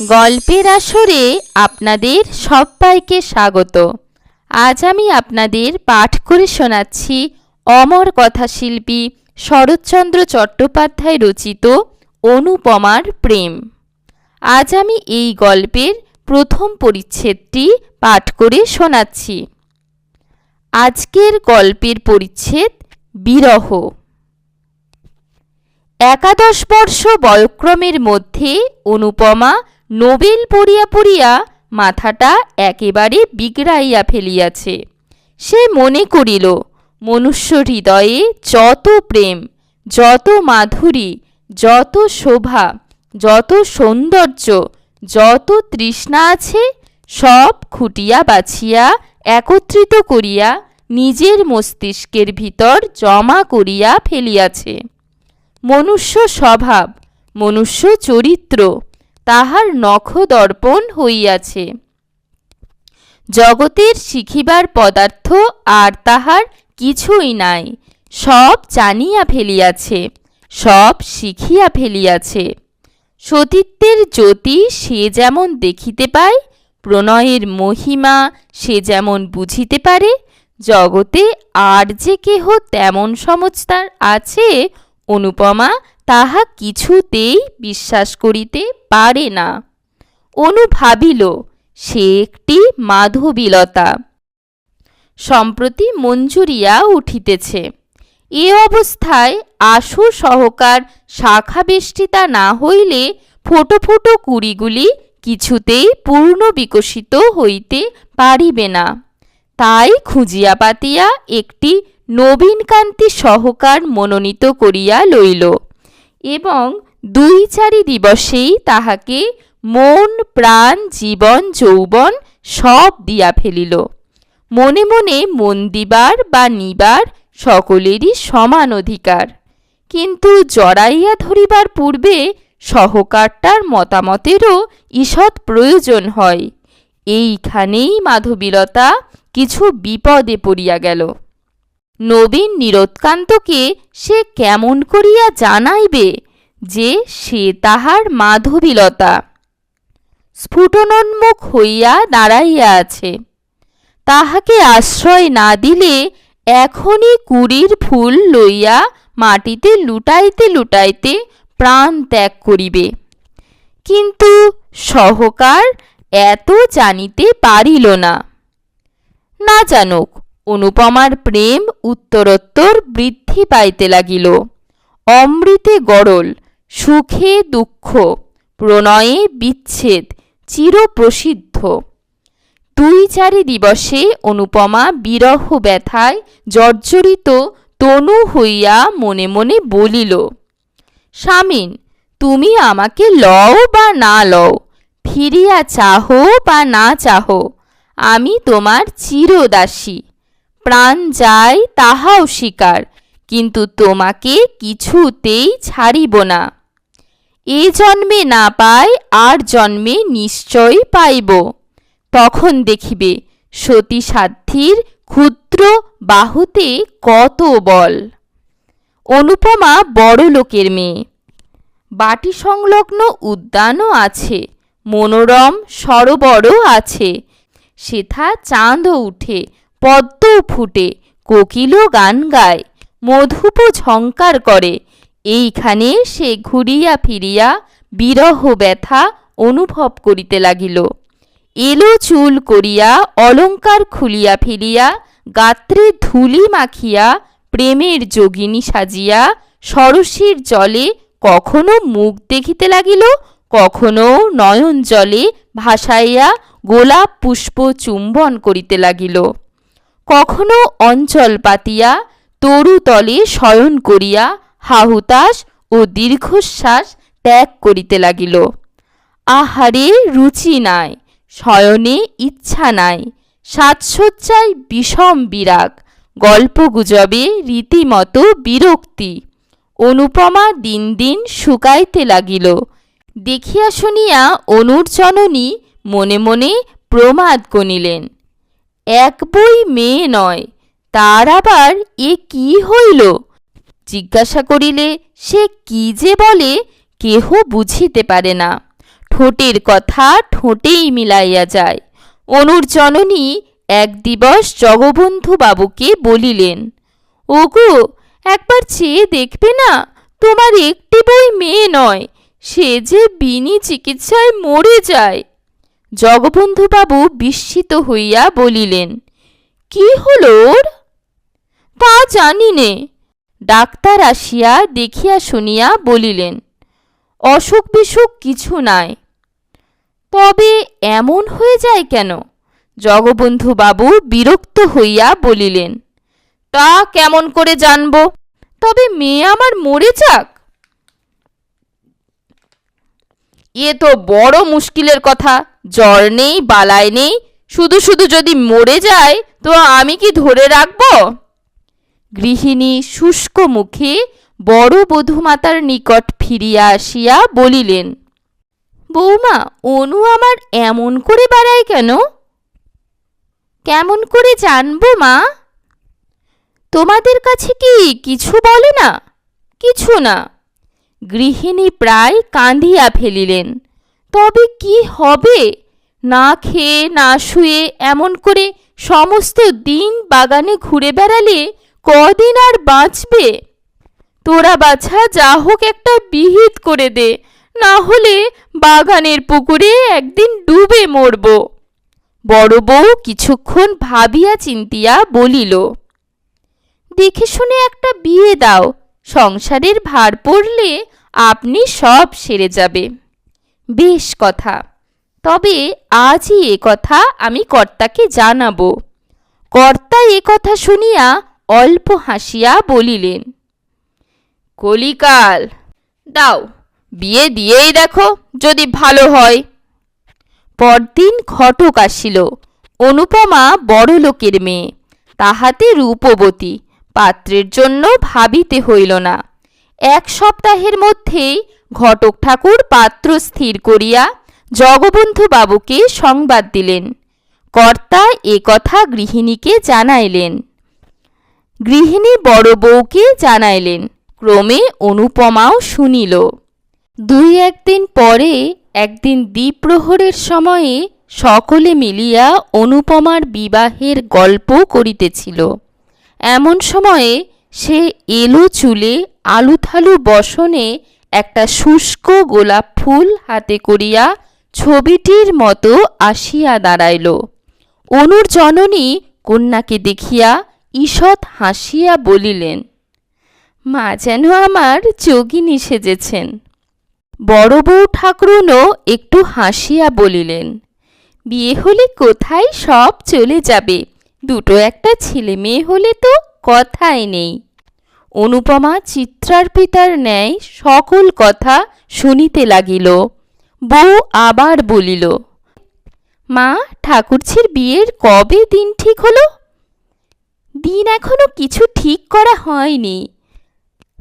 গল্পের আসরে আপনাদের সবাইকে স্বাগত। আজ আমি আপনাদের পাঠ করে শোনাচ্ছি অমর কথাশিল্পী শরৎচন্দ্র চট্টোপাধ্যায় রচিত অনুপমার প্রেম। আজ আমি এই গল্পের প্রথম পরিচ্ছেদটি পাঠ করে শোনাচ্ছি। আজকের গল্পের পরিচ্ছেদ বিরহ। একাদশ বর্ষ বয়ক্রমের মধ্যে অনুপমা নোবেল পড়িয়া পড়িয়া মাথাটা একেবারে বিগড়াইয়া ফেলিয়াছে। সে মনে করিল, মনুষ্য হৃদয়ে যত প্রেম, যত মাধুরী, যত শোভা, যত সৌন্দর্য, যত তৃষ্ণা আছে, সব খুঁটিয়া বাছিয়া একত্রিত করিয়া নিজের মস্তিষ্কের ভিতর জমা করিয়া ফেলিয়াছে। মনুষ্য স্বভাব, মনুষ্য চরিত্র তাহার নখদর্পণ হইয়াছে। জগতের শিখিবার পদার্থ আর তাহার কিছুই নাই। সব জানিয়া ফেলিয়াছে, সব শিখিয়া ফেলিয়াছে। সতীত্বের জ্যোতি সে যেমন দেখিতে পায়, প্রণয়ের মহিমা সে যেমন বুঝিতে পারে, জগতে আর যে কেহ তেমন সমজদার আছে, অনুপমা তাহা কিছুতেই বিশ্বাস করিতে পারে না। অনু ভাবিল, সে একটি মাধবীলতা। সম্প্রতি মঞ্জুরিয়া উঠিতেছে। এ অবস্থায় আশু সহকার শাখা বেষ্টিতা না হইলে ফোটো ফোটো কুড়িগুলি কিছুতেই পূর্ণ বিকশিত হইতে পারিবে না। তাই খুঁজিয়া পাতিয়া একটি নবীনকান্তি সহকার মনোনীত করিয়া লইল। এবং দুই চারি দিবসেই তাহাকে মন, প্রাণ, জীবন, যৌবন সব দিয়া ফেলিল। মনে মনে মন দিবার বা নিবার সকলেরই সমান অধিকার। কিন্তু জড়াইয়া ধরিবার পূর্বে সহকারটার মতামতেরও ঈষৎ প্রয়োজন হয়। এইখানেই মাধবীলতা কিছু বিপদে পড়িয়া গেল। নবীন নীরোৎকান্তকে সে কেমন করিয়া জানাইবে যে সে তাহার মাধবীলতা? স্ফুটনোন্মুখ হইয়া দাঁড়াইয়া আছে। তাহাকে আশ্রয় না দিলে এখনই কুড়ির ফুল লইয়া মাটিতে লুটাইতে লুটাইতে প্রাণ ত্যাগ করিবে। কিন্তু সহকার এত জানিতে পারিল না। না জানুক অনুপমার প্রেম উত্তরোত্তর বৃদ্ধি পাইতে লাগিল। অমৃতে গড়ল সুখে দুঃখ, প্রণয়ে বিচ্ছেদ চিরপ্রসিদ্ধ দুই চারি দিবসে অনুপমা বিরহ ব্যথায় জর্জরিত তনু হইয়া মনে মনে বলিল, স্বামীন, তুমি আমাকে লও বা না লও, ফিরিয়া চাহো বা না চাহো, আমি তোমার চিরদাসী। প্রাণ যায় তাহাও স্বীকার কিন্তু তোমাকে কিছুতেই ছাড়িব না। এ জন্মে না পাই, আর জন্মে নিশ্চয়ই পাইব। তখন দেখিবে সতী সাধ্যির ক্ষুদ্র বাহুতে কত বল। অনুপমা বড় লোকের মেয়ে। বাটি সংলগ্ন উদ্যানও আছে, মনোরম সরোবরও আছে। সেথা চাঁদও উঠে পদ্মও ফুটে, কোকিলও গান গায়, মধুপ ঝঙ্কার করে। এইখানে সে ঘুরিয়া ফিরিয়া বিরহ ব্যথা অনুভব করিতে লাগিল। এলো চুল করিয়া, অলঙ্কার খুলিয়া ফেলিয়া গাত্রে ধুলি মাখিয়া, প্রেমের যোগিনী সাজিয়া, সরসীর জলে কখনো মুখ দেখিতে লাগিল, কখনো নয়ন জলে ভাসাইয়া গোলাপ পুষ্প চুম্বন করিতে লাগিল। কখনো অঞ্চল পাতিয়া তরুতলে শয়ন করিয়া হাহুতাস ও দীর্ঘশ্বাস ত্যাগ করিতে লাগিল। আহারে রুচি নাই, শয়নে ইচ্ছা নাই, সাজসজ্জায় বিষম বিরাগ, গল্পগুজবে রীতিমতো বিরক্তি, অনুপমা দিন দিন শুকাইতে লাগিল। দেখিয়া শুনিয়া অনুর জননী মনে মনে প্রমাদ গণিলেন এক বই মেয়ে নয়, তার আবার এ কি হইল? জিজ্ঞাসা করিলে সে কি যে বলে কেহ বুঝিতে পারে না। ঠোঁটের কথা ঠোঁটেই মিলাইয়া যায়। অনুর জননী এক দিবস জগবন্ধু বাবুকে বলিলেন, ওগো, একবার চেয়ে দেখবে না, তোমার একটি বই মেয়ে নয়, সে যে বিনি চিকিৎসায় মরে যায়। জগবন্ধুবাবু বিস্মিত হইয়া বলিলেন, কি হলো ওর? তা জানি নে। ডাক্তার আসিয়া দেখিয়া শুনিয়া বলিলেন, অসুখ বিসুখ কিছু নাই। তবে এমন হয়ে যায় কেন? জগবন্ধুবাবু বিরক্ত হইয়া বলিলেন, তা কেমন করে জানব? তবে মেয়ে আমার মরে যাক। এ তো বড় মুশকিলের কথা। জ্বর নেই, বালাই নেই। শুধু শুধু যদি মরে যায়, তো আমি কি ধরে রাখব? গৃহিণী শুষ্ক মুখে বড় বধূমাতার নিকট ফিরিয়া আসিয়া বলিলেন বৌমা অনু আমার এমন করে বাড়ায় কেন? কেমন করে জানব মা? তোমাদের কাছে কি কিছু বলে না? কিছু না। গৃহিণী প্রায় কাঁদিয়া ফেলিলেন, তবে কি হবে? না খেয়ে, না শুয়ে এমন করে সমস্ত দিন বাগানে ঘুরে বেড়ালে কদিন আর বাঁচবে? তোরা বাছা, যা হোক একটা বিহিত করে দে, না হলে বাগানের পুকুরে একদিন ডুবে মরব। বড় বউ কিছুক্ষণ ভাবিয়া চিন্তিয়া বলিল, দেখে শুনে একটা বিয়ে দাও সংসারের ভার পড়লে আপনি সব সেরে যাবে। বেশ কথা। তবে আজই এ কথা আমি কর্তাকে জানাব। কর্তা এ কথা শুনিয়া অল্প হাসিয়া বলিলেন, কলিকাল, দাও, বিয়ে দিয়েই দেখো যদি ভালো হয়। পরদিন ঘটক আসিল। অনুপমা বড় লোকের মেয়ে, তাহাতে রূপবতী। পাত্রের জন্য ভাবিতে হইল না। এক সপ্তাহের মধ্যেই ঘটক ঠাকুর পাত্র স্থির করিয়া জগবন্ধু বাবুকে সংবাদ দিলেন। কর্তা এ কথা গৃহিণীকে জানাইলেন। গৃহিণী বড় বউকে জানাইলেন। ক্রমে অনুপমাও শুনিল। দুই একদিন পরে একদিন দ্বীপ্রহরের সময়ে সকলে মিলিয়া অনুপমার বিবাহের গল্প করিতেছিল। এমন সময়ে সে এলো চুলে আলুথালু বসনে একটা শুষ্ক গোলাপ ফুল হাতে করিয়া ছবিটির মতো আসিয়া দাঁড়াইল। অনুর জননী কন্যাকে দেখিয়া ঈষৎ হাসিয়া বলিলেন, মা যেন আমার যোগিনী সেজেছেন। বড় বউ ঠাকুরুনও একটু হাসিয়া বলিলেন, বিয়ে হলে কোথায় সব চলে যাবে? দুটো একটা ছেলে মেয়ে হলে তো কথাই নেই। অনুপমা চিত্রার পিতার ন্যায় সকল কথা শুনিতে লাগিল। বউ আবার বলিল, মা ঠাকুরছির বিয়ের কবে দিন ঠিক হলো? দিন এখনও কিছু ঠিক করা হয়নি।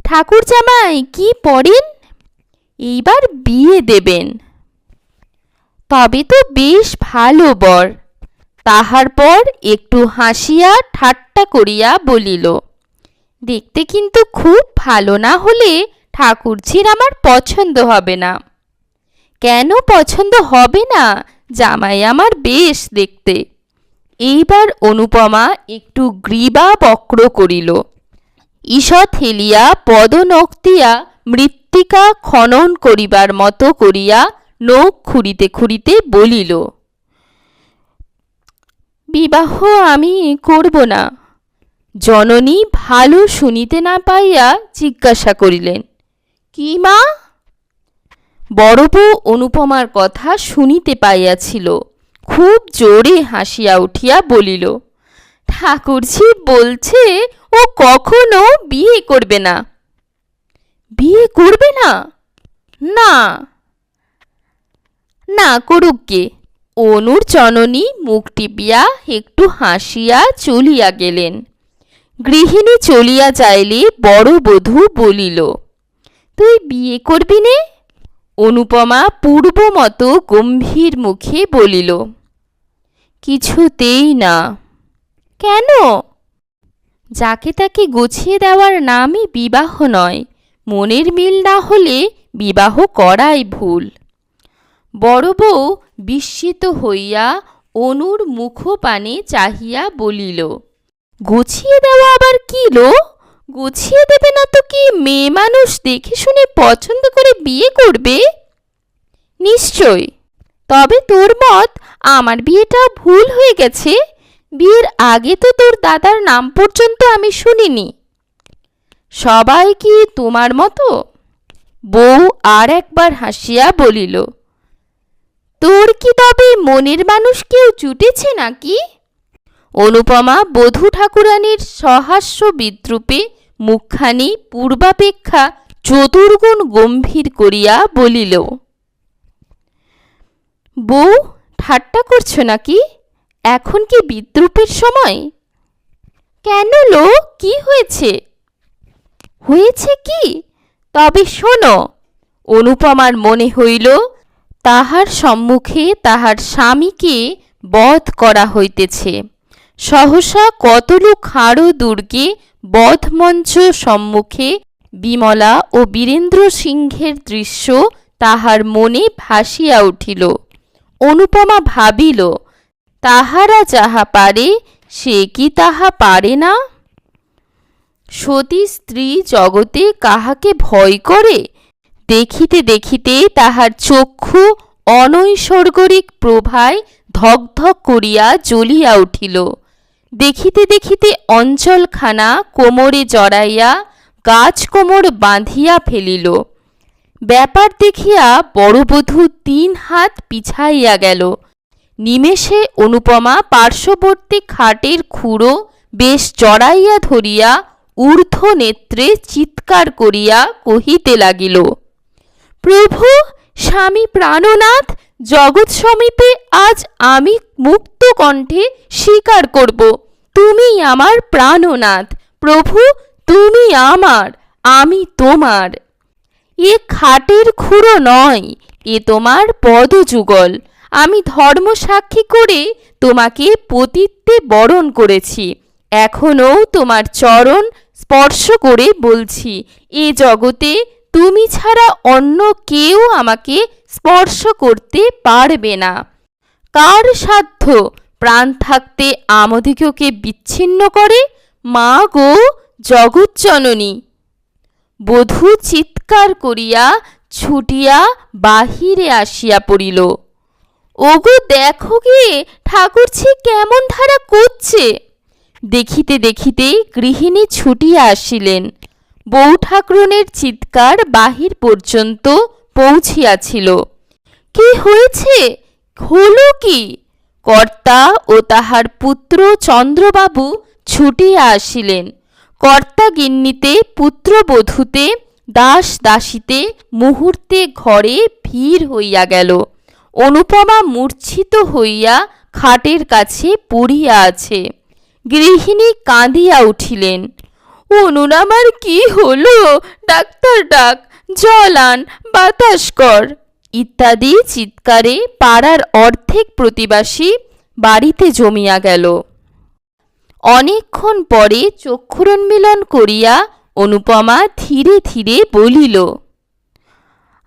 ঠাকুর জামাই কি পড়েন? এইবার বিয়ে দেবেন। তবে তো বেশ ভালো বর। তাহার পর একটু হাসিয়া ঠাট্টা করিয়া বলিল, দেখতে কিন্তু খুব ভালো না হলে ঠাকুরঝির আমার পছন্দ হবে না। কেন পছন্দ হবে না? জামাই আমার বেশ দেখতে। এইবার অনুপমা একটু গ্রীবা বক্র করিল, ঈষৎ হেলিয়া পদনক্তিয়া মৃত্তিকা খনন করিবার মতো করিয়া নখ খুঁড়িতে খুঁড়িতে বলিল বিবাহ আমি করব না। জননী ভালো শুনিতে না পাইয়া জিজ্ঞাসা করিলেন, কি মা? বড় অনুপমার কথা শুনিতে পাইয়াছিল, খুব জোরে হাসিয়া উঠিয়া বলিল ঠাকুরজি বলছে ও কখনো বিয়ে করবে না। বিয়ে করবে না? না। না করুক গে। অনুর জননী মুখ টিপিয়া একটু হাসিয়া চলিয়া গেলেন। গৃহিণী চলিয়া যাইলে বড় বধূ বলিল, তুই বিয়ে করবি নে? অনুপমা পূর্বমতো গম্ভীর মুখে বলিল, কিছুতেই না। কেন? যাকে তাকে গুছিয়ে দেওয়ার নামই বিবাহ নয়, মনের মিল না হলে বিবাহ করাই ভুল। বড় বউ বিস্মিত হইয়া অনুর মুখপানে চাহিয়া বলিল, গুছিয়ে দেওয়া আবার কি লো? গুছিয়ে দেবে না তো কি মেয়ে মানুষ দেখে শুনে পছন্দ করে বিয়ে করবে? নিশ্চয়। তবে তোর মত আমার বিয়েটা ভুল হয়ে গেছে। বিয়ের আগে তো তোর দাদার নাম পর্যন্ত আমি শুনিনি। সবাই কি তোমার মতো? বউ আর একবার হাসিয়া বলিল তোর কি তবে মনের মানুষ কেউ জুটেছে নাকি? অনুপমা বধূ ঠাকুরানীর সহাস্য বিদ্রুপে মুখখানি পূর্বাপেক্ষা চতুর্গুণ গম্ভীর করিয়া বলিল, বউ, ঠাট্টা করছ নাকি? এখন কি বিদ্রুপের সময়? কেন লো? কি হয়েছে? হয়েছে কি? তবে শোনো। অনুপমার মনে হইল তাহার সম্মুখে তাহার স্বামীকে বধ করা হইতেছে। সহসা কতলু খাড়ো দুর্গে বধমঞ্চ সম্মুখে বিমলা ও বীরেন্দ্র সিংহের দৃশ্য তাহার মনে ভাসিয়া উঠিল। অনুপমা ভাবিল, তাহারা যাহা পারে, সে কি তাহা পারে না? সতী স্ত্রী জগতে কাহাকে ভয় করে? দেখিতে দেখিতে তাহার চক্ষু অনৈসর্গরিক প্রভায় ধকধক করিয়া জ্বলিয়া উঠিল। দেখিতে দেখিতে অঞ্চলখানা কোমরে জড়াইয়া গাছ কোমর বাঁধিয়া ফেলিল। ব্যাপার দেখিয়া বড়বধূ তিন হাত পিছাইয়া গেল। নিমেষে অনুপমা পার্শ্ববর্তী খাটের খুঁড়ো বেশ জড়াইয়া ধরিয়া ঊর্ধ্ব নেত্রে চিৎকার করিয়া কহিতে লাগিল প্রভু, স্বামী প্রাণনাথ, জগৎ সমীপে আজ আমি মুক্ত কণ্ঠে স্বীকার করব। তুমি আমার প্রাণনাথ। প্রভু, তুমি আমার, আমি তোমার। এ খাটের খুঁড়ো নয়, এ তোমার পদযুগল। আমি ধর্ম সাক্ষী করে তোমাকে পতিত্বে বরণ করেছি। এখনও তোমার চরণ স্পর্শ করে বলছি, এ জগতে তুমি ছাড়া অন্য কেউ আমাকে স্পর্শ করতে পারবে না। কার সাধ্য প্রাণ থাকতে আমদিগকে বিচ্ছিন্ন করে? মা গো জগজ্জননী বধূ চিৎকার করিয়া ছুটিয়া বাহিরে আসিয়া পড়িল। ওগো, দেখো গে ঠাকুরছি কেমন ধারা করছে। দেখিতে দেখিতে গৃহিণী ছুটিয়া আসিলেন। বউ ঠাকুরনের চিৎকার বাহির পর্যন্ত পৌঁছিয়াছিল। কি হয়েছে? হলো কি? কর্তা ও তাহার পুত্র চন্দ্রবাবু ছুটিয়া আসিলেন। কর্তা গিন্নিতে পুত্রবধূতে দাস দাসীতে মুহূর্তে ঘরে ভিড় হইয়া গেল। অনুপমা মূর্ছিত হইয়া খাটের কাছে পড়িয়া আছে। গৃহিণী কাঁদিয়া উঠিলেন। অনুর আমার কি হলো? ডাক্তার ডাক, জল আন, বাতাস কর। ইত্যাদি চিৎকারে পাড়ার অর্ধেক প্রতিবাসী বাড়িতে জমিয়া গেল। অনেকক্ষণ পরে চক্ষুরন্মিলন করিয়া অনুপমা ধীরে ধীরে বলিল,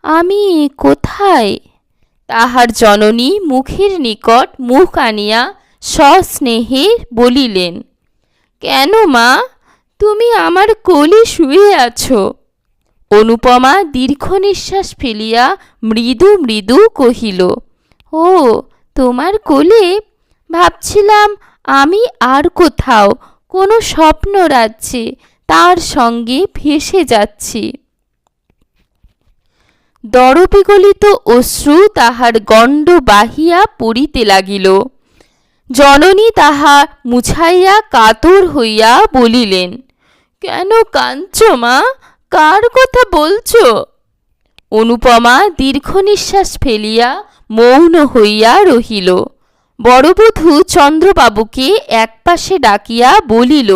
আমি কোথায়? তাহার জননী মুখের নিকট মুখ আনিয়া সস্নেহে বলিলেন, কেন মা? তুমি আমার কোলে শুয়ে আছো। অনুপমা দীর্ঘ নিঃশ্বাস ফেলিয়া মৃদু মৃদু কহিল, ও, তোমার কোলে? ভাবছিলাম আমি আর কোথাও, কোনো স্বপ্ন রাজ্যে তার সঙ্গে ভেসে যাচ্ছি। দরবিগলিত অশ্রু তাহার গণ্ড বাহিয়া পড়িতে লাগিল। জননী তাহা মুছাইয়া কাতর হইয়া বলিলেন কেন মা? কার কথা বলছো? অনুপমা দীর্ঘ নিঃশ্বাস ফেলিয়া মৌন হইয়া রহিল। বড়বধূ চন্দ্রবাবুকে একপাশে ডাকিয়া বলিল,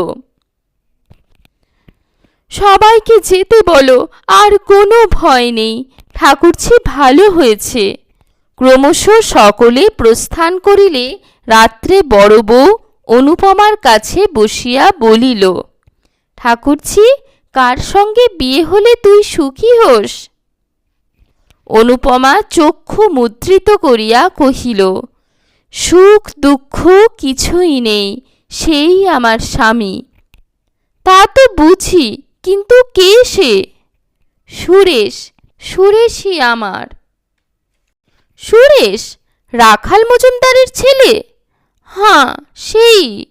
সবাইকে যেতে বলো, আর কোনো ভয় নেই। ঠাকুরছি ভালো হয়েছে ক্রমশ সকলে প্রস্থান করিলে রাত্রে বড় বউ অনুপমার কাছে বসিয়া বলিল ঠাকুরছি, কার সঙ্গে বিয়ে হলে তুই সুখী হোস? অনুপমা চক্ষু মুদ্রিত করিয়া কহিল, সুখ দুঃখ কিছুই নেই, সেই আমার স্বামী। তা তো বুঝি, কিন্তু কে সে? সুরেশ, সুরেশই আমার। সুরেশ, রাখাল মজুমদারের ছেলে? হাঁ, সেই।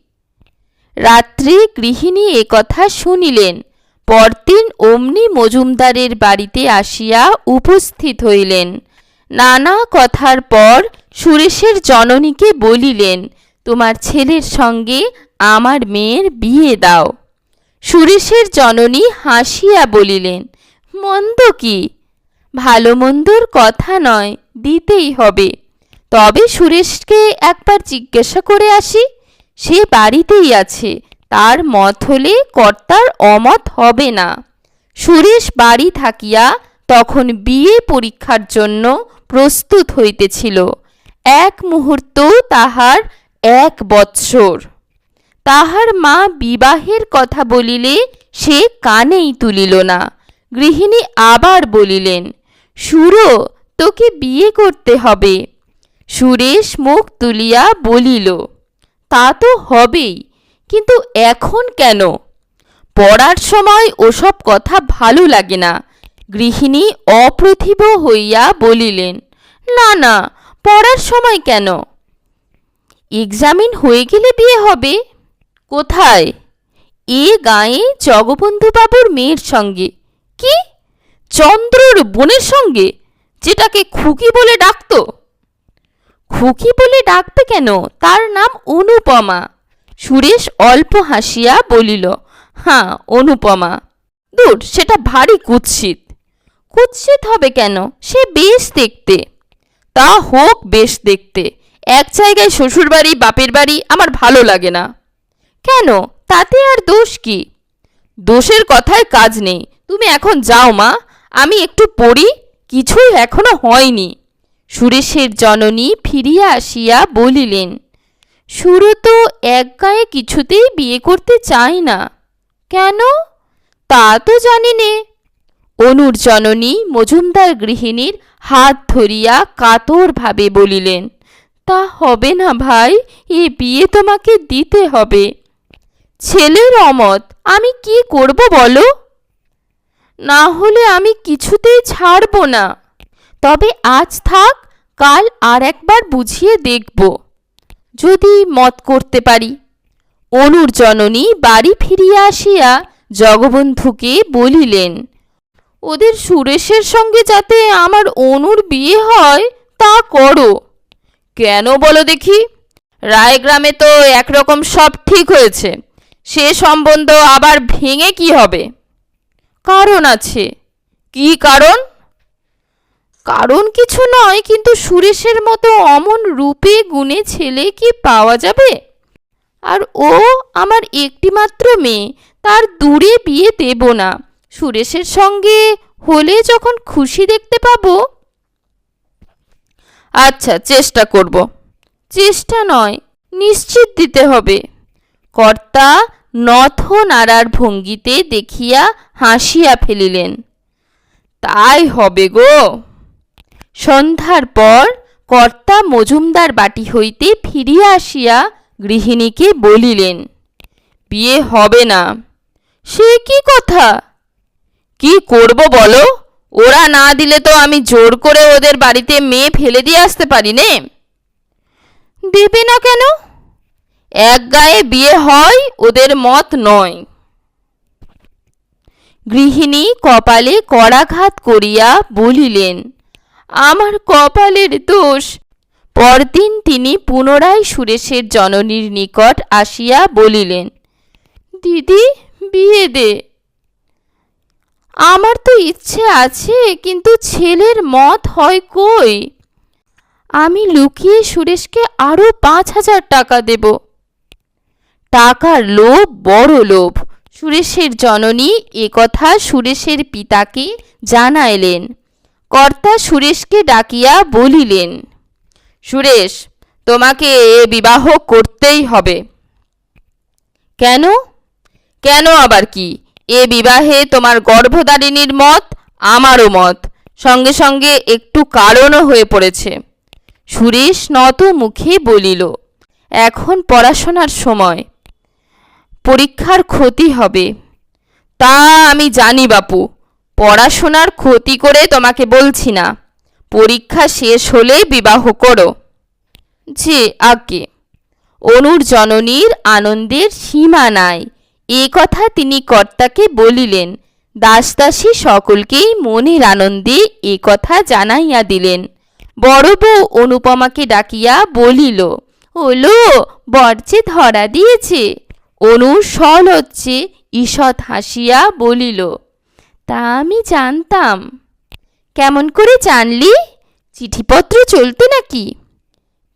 রাত্রে গৃহিণী একথা শুনিলেন। পরদিন অমনি মজুমদারের বাড়িতে আসিয়া উপস্থিত হইলেন। নানা কথার পর সুরেশের জননীকে বলিলেন, তোমার ছেলের সঙ্গে আমার মেয়ের বিয়ে দাও। সুরেশের জননী হাসিয়া বলিলেন, মন্দ কি? ভালো মন্দর কথা নয়, দিতেই হবে। তবে সুরেশকে একবার জিজ্ঞাসা করে আসি। সে বাড়িতেই আছে, তার মত হলে কর্তার অমত হবে না। সুরেশ বাড়ি থাকিয়া তখন বিয়ে পরীক্ষার জন্য প্রস্তুত হইতেছিল। এক মুহূর্ত তাহার এক বৎসর। তাহার মা বিবাহের কথা বলিলে সে কানেই তুলিল না। গৃহিণী আবার বলিলেন, সুরো, তোকে বিয়ে করতে হবে। সুরেশ মুখ তুলিয়া বলিল তা তো হবেই, কিন্তু এখন কেন? পড়ার সময় ওসব কথা ভালো লাগে না। গৃহিণী অপ্রতিভ হইয়া বলিলেন, না না, পড়ার সময় কেন? এক্সামিন হয়ে গেলে বিয়ে হবে। কোথায়? এ গায়ে জগবন্ধুবাবুর মেয়ের সঙ্গে। কি? চন্দ্রর বোনের সঙ্গে? যেটাকে খুকি বলে ডাকতো? খুকি বলে ডাকবে কেন? তার নাম অনুপমা। সুরেশ অল্প হাসিয়া বলিল হ্যাঁ অনুপমা। দূর, সেটা ভারী কুৎসিত। কুৎসিত হবে কেন? সে বেশ দেখতে। তা হোক বেশ দেখতে। এক জায়গায় শ্বশুরবাড়ি, বাপের বাড়ি, আমার ভালো লাগে না। কেন? তাতে আর দোষ কি? দোষের কথায় কাজ নেই। তুমি এখন যাও মা। আমি একটু পড়ি। কিছুই এখনও হয়নি। সুরেশের জননী ফিরিয়া আসিয়া বলিলেন সুরো তো এক গায়ে কিছুতেই বিয়ে করতে চায় না। কেন? তা তো জানি নে। অনুর জননী মজুমদার গৃহিণীর হাত ধরিয়া কাতরভাবে বলিলেন, তা হবে না ভাই, এ বিয়ে তোমাকে দিতে হবে। ছেলের অমত আমি কি করব বলো? না হলে আমি কিছুতেই ছাড়ব না। তবে আজ থাক, কাল আর একবার বুঝিয়ে দেখব। যদি মত করতে পারি। অনুর জননী বাড়ি ফিরিয়া আসিয়া জগবন্ধুকে বলিলেন, ওদের সুরেশের সঙ্গে যাতে আমার অনুর বিয়ে হয়, তা করো। কেন বলো দেখি? রায়গ্রামে তো একরকম সব ঠিক হয়েছে। সে সম্বন্ধ আবার ভেঙে কি হবে? কারণ আছে। কি কারণ? কারণ কিছু নয়, কিন্তু সুরেশের মতো অমন রূপে গুণে ছেলে কি পাওয়া যাবে? আর ও আমার একটিমাত্র মেয়ে, তার দূরে বিয়ে দেব না। সুরেশের সঙ্গে হলে যখন খুশি দেখতে পাবো। আচ্ছা চেষ্টা করব। চেষ্টা নয়, নিশ্চিত দিতে হবে। কর্তা নথ নাড়ার ভঙ্গিতে দেখিয়া হাসিয়া ফেলিলেন। তাই হবে গো। সন্ধ্যার পর কর্তা মজুমদার বাটি হইতে ফিরিয়া আসিয়া গৃহিণীকে বলিলেন বিয়ে হবে না। সে কি কথা? কি করব বলো? ওরা না দিলে তো আমি জোর করে ওদের বাড়িতে মেয়ে ফেলে দিয়ে আসতে পারি নে। দেবে না কেন? এক গায়ে বিয়ে হয় ওদের মত নয়। গৃহিণী কপালে করাঘাত করিয়া বলিলেন আমার কপালের দোষ। পরদিন তিনি পুনরায় সুরেশের জননীর নিকট আসিয়া বলিলেন, দিদি, বিয়ে দে। আমার তো ইচ্ছে আছে, কিন্তু ছেলের মত হয় কই? আমি লুকিয়ে সুরেশকে আরও পাঁচ হাজার টাকা দেব। টাকার লোভ বড় লোভ। সুরেশের জননী একথা সুরেশের পিতাকে জানাইলেন। কর্তা সুরেশকে ডাকিয়া বলিলেন, সুরেশ, তোমাকে এ বিবাহ করতেই হবে। কেন? কেন আবার কি? এ বিবাহে তোমার গর্ভদারিণীর মত, আমারও মত, সঙ্গে সঙ্গে একটু কারণও হয়ে পড়েছে। সুরেশ নত মুখে বলিল, এখন পড়াশোনার সময়, পরীক্ষার ক্ষতি হবে। তা আমি জানি বাপু পড়াশোনার ক্ষতি করে তোমাকে বলছি না। পরীক্ষা শেষ হলে বিবাহ করো। যে আজ্ঞে। অনুর জননীর আনন্দের সীমা নাই। এ কথা তিনি কর্তাকে বলিলেন। দাসদাসী সকলকেই মনের আনন্দে এ কথা জানাইয়া দিলেন। বড় বউ অনুপমাকে ডাকিয়া বলিল, ওলো বরচে ধরা দিয়েছে। অনু সলজ্জে ঈষৎ হাসিয়া বলিল তা আমি জানতাম। কেমন করে জানলি? চিঠিপত্র চলতো নাকি?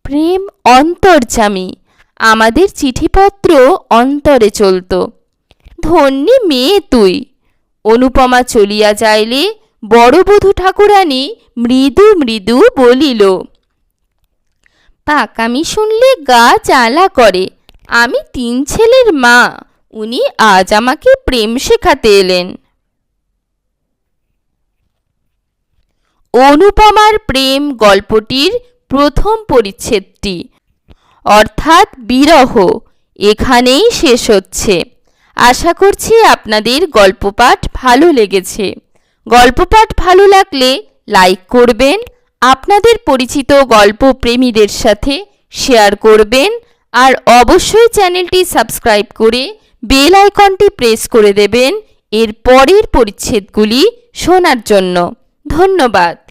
প্রেম অন্তর্জামী আমাদের চিঠিপত্র অন্তরে চলত। ধন্যী মেয়ে তুই। অনুপমা চলিয়া যাইলে বড় বধূ ঠাকুরানী মৃদু মৃদু বলিল, পাকামি শুনলে গা জ্বালা করে। আমি তিন ছেলের মা। উনি আজ আমাকে প্রেম শেখাতে এলেন। অনুপমার প্রেম গল্পটির প্রথম পরিচ্ছেদটি। অর্থাৎ বিরহ। এখানেই শেষ হচ্ছে। আশা করছি আপনাদের গল্পপাঠ ভালো লেগেছে। গল্পপাঠ ভালো লাগলে লাইক করবেন, আপনাদের পরিচিত গল্প প্রেমীদের সাথে শেয়ার করবেন, আর অবশ্যই চ্যানেলটি সাবস্ক্রাইব করে বেল আইকনটি প্রেস করে দেবেন এর পরের পরিচ্ছেদগুলি শোনার জন্য। ধন্যবাদ।